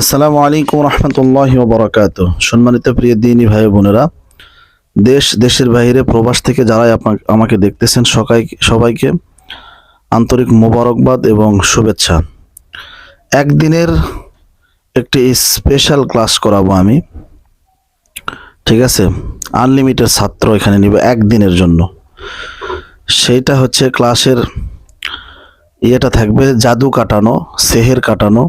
আসসালামু আলাইকুম রহমতুল্লাহ বরাকাত সম্মানিত প্রিয় দিনী ভাই বোনেরা, দেশ, দেশের বাইরে প্রবাস থেকে যারাই আমাকে দেখতেছেন, সকাই, সবাইকে আন্তরিক মোবারকবাদ এবং শুভেচ্ছা। একদিনের একটি স্পেশাল ক্লাস করাবো আমি। ঠিক আছে? আনলিমিটেড ছাত্র এখানে নিব একদিনের জন্য। সেইটা হচ্ছে ক্লাসের ইয়েটা থাকবে, জাদু কাটানো, সেহের কাটানো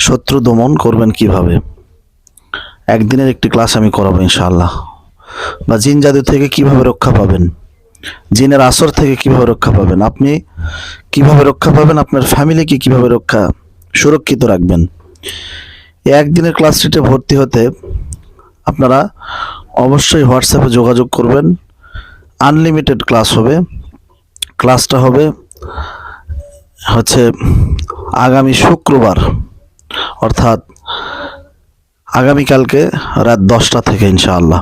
শত্রু দমন করবেন কীভাবে? একদিনের একটি ক্লাস আমি করাবো ইনশাআল্লাহ। বা জিন জাদু থেকে কীভাবে রক্ষা পাবেন? জিনের আসর থেকে কীভাবে রক্ষা পাবেন? আপনি কীভাবে রক্ষা পাবেন? আপনার ফ্যামিলিকে কীভাবে রক্ষা সুরক্ষিত রাখবেন? একদিনের ক্লাসটিতে ভর্তি হতে আপনারা অবশ্যই হোয়াটসঅ্যাপে যোগাযোগ করবেন। আনলিমিটেড ক্লাস হবে। ক্লাসটা হবে হচ্ছে আগামী শুক্রবার। অর্থাৎ আগামীকালকে রাত দশটা থেকে ইনশাআল্লাহ।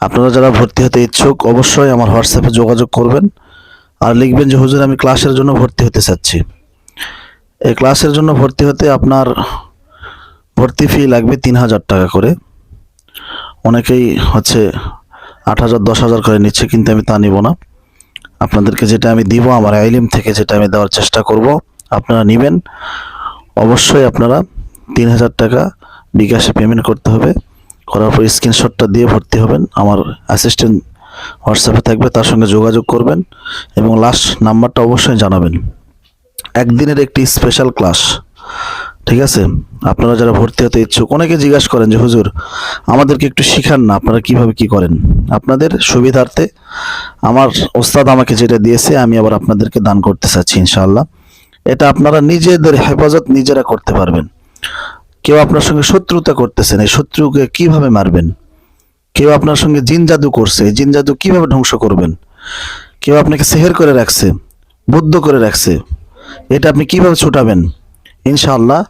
আপনারা যারা ভর্তি হতে ইচ্ছুক, অবশ্যই আমার হোয়াটসঅ্যাপে যোগাযোগ করবেন। আর লিখবেন যে, হুজুর, আমি ক্লাসের জন্য ভর্তি হতে চাচ্ছি। এই ক্লাসের জন্য ভর্তি হতে আপনার ভর্তি ফি লাগবে তিন হাজার টাকা করে। অনেকেই হচ্ছে আট হাজার, দশ হাজার করে নিচ্ছে, কিন্তু আমি তা নিব না। আপনাদেরকে যেটা আমি দিব, আমার আইলিম থেকে যেটা আমি দেওয়ার চেষ্টা করব, আপনারা নেবেন। অবশ্যই আপনারা তিন হাজার টাকা বিকাশে পেমেন্ট করতে হবে। করার পর স্ক্রিনশটটা দিয়ে ভর্তি হবেন। আমার অ্যাসিস্ট্যান্ট হোয়াটসঅ্যাপে থাকবে, তার সঙ্গে যোগাযোগ করবেন এবং লাস্ট নাম্বারটা অবশ্যই জানাবেন। একদিনের একটি স্পেশাল ক্লাস ঠিক আছে? আপনারা যারা ভর্তি হতে ইচ্ছুক, অনেকে জিজ্ঞাসা করেন যে, হুজুর, আমাদেরকে একটু শিখান না, আপনারা কীভাবে কি করেন? আপনাদের সুবিধার্থে আমার ওস্তাদ আমাকে যেটা দিয়েছে, আমি আবার আপনাদেরকে দান করতে চাচ্ছি, ইনশাআল্লাহ। এটা আপনারা নিজেদের হেফাজত নিজেরা করতে পারবেন। কেউ আপনার সঙ্গে শত্রুতা করতেছেন এই শত্রুকে কীভাবে মারবেন? কেউ আপনার সঙ্গে জিন জাদু করছে জিন জাদু কীভাবে ধ্বংস করবেন? কেউ আপনাকে সেহের করে রাখছে, বুদ্ধ করে রাখছে, এটা আপনি কীভাবে ছুটাবেন? ইনশাআল্লাহ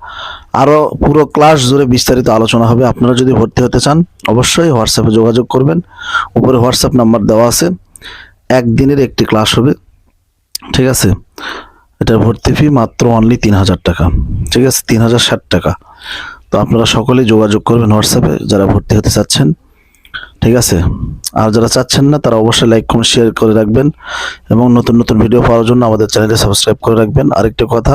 আরও পুরো ক্লাস জুড়ে বিস্তারিত আলোচনা হবে। আপনারা যদি ভর্তি হতে চান, অবশ্যই হোয়াটসঅ্যাপে যোগাযোগ করবেন। উপরে হোয়াটসঅ্যাপ নাম্বার দেওয়া আছে। একদিনের একটি ক্লাস হবে। ঠিক আছে? এটার ভর্তি ফি মাত্র অনলি তিন হাজার টাকা। ঠিক আছে তিন হাজার ষাট টাকা। তো আপনারা সকলেই যোগাযোগ করবেন হোয়াটসঅ্যাপে যারা ভর্তি হতে চাচ্ছেন। ঠিক আছে? আর যারা চাচ্ছেন না, তারা অবশ্যই লাইক কমেন্ট শেয়ার করে রাখবেন এবং নতুন নতুন ভিডিও পাওয়ার জন্য আমাদের চ্যানেলটি সাবস্ক্রাইব করে রাখবেন। আরেকটা কথা,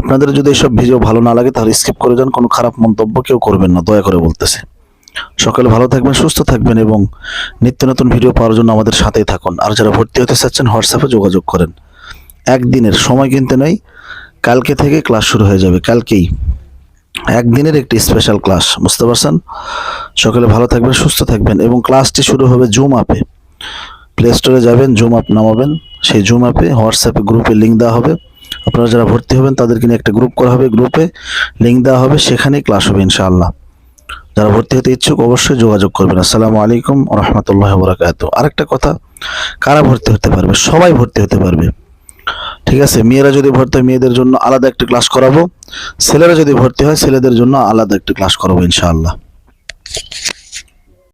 আপনাদের যদি এইসব ভিডিও ভালো না লাগে, তাহলে স্কিপ করে যান, কোনো খারাপ মন্তব্য কেউ করবেন না, দয়া করে বলতেছে। সকালে ভালো থাকবেন, সুস্থ থাকবেন এবং নিত্য নতুন ভিডিও পাওয়ার জন্য আমাদের সাথেই থাকুন। আর যারা ভর্তি হতে চাচ্ছেন, হোয়াটসঅ্যাপে যোগাযোগ করেন। একদিনের সময় কিনতে নেই, কালকে থেকে ক্লাস শুরু হয়ে যাবে, কালকেই। একদিনের একটি স্পেশাল ক্লাস বুঝতে পারছেন? সকালে ভালো থাকবেন, সুস্থ থাকবেন এবং ক্লাসটি শুরু হবে জুম অ্যাপে প্লে স্টোরে যাবেন জুম অ্যাপ নামাবেন। সেই জুম অ্যাপে হোয়াটসঅ্যাপে গ্রুপে লিঙ্ক দেওয়া হবে। আপনারা যারা ভর্তি হবেন, তাদেরকে নিয়ে একটা গ্রুপ করা হবে। গ্রুপে লিঙ্ক দেওয়া হবে, সেখানেই ক্লাস হবে ইনশাআল্লাহ। যারা ভর্তি হতে ইচ্ছুক, অবশ্যই যোগাযোগ করবেন। আসসালামু আলাইকুম রহমতুল্লাহ বরাকাত আরেকটা কথা, কারা ভর্তি হতে পারবে? সবাই ভর্তি হতে পারবে। ঠিক আছে? মেয়েরা যদি ভর্তি হয়, মেয়েদের জন্য আলাদা একটা ক্লাস করাবো। ছেলেরা যদি ভর্তি হয়, ছেলেদের জন্য আলাদা একটা ক্লাস করাবো, ইনশাআল্লাহ।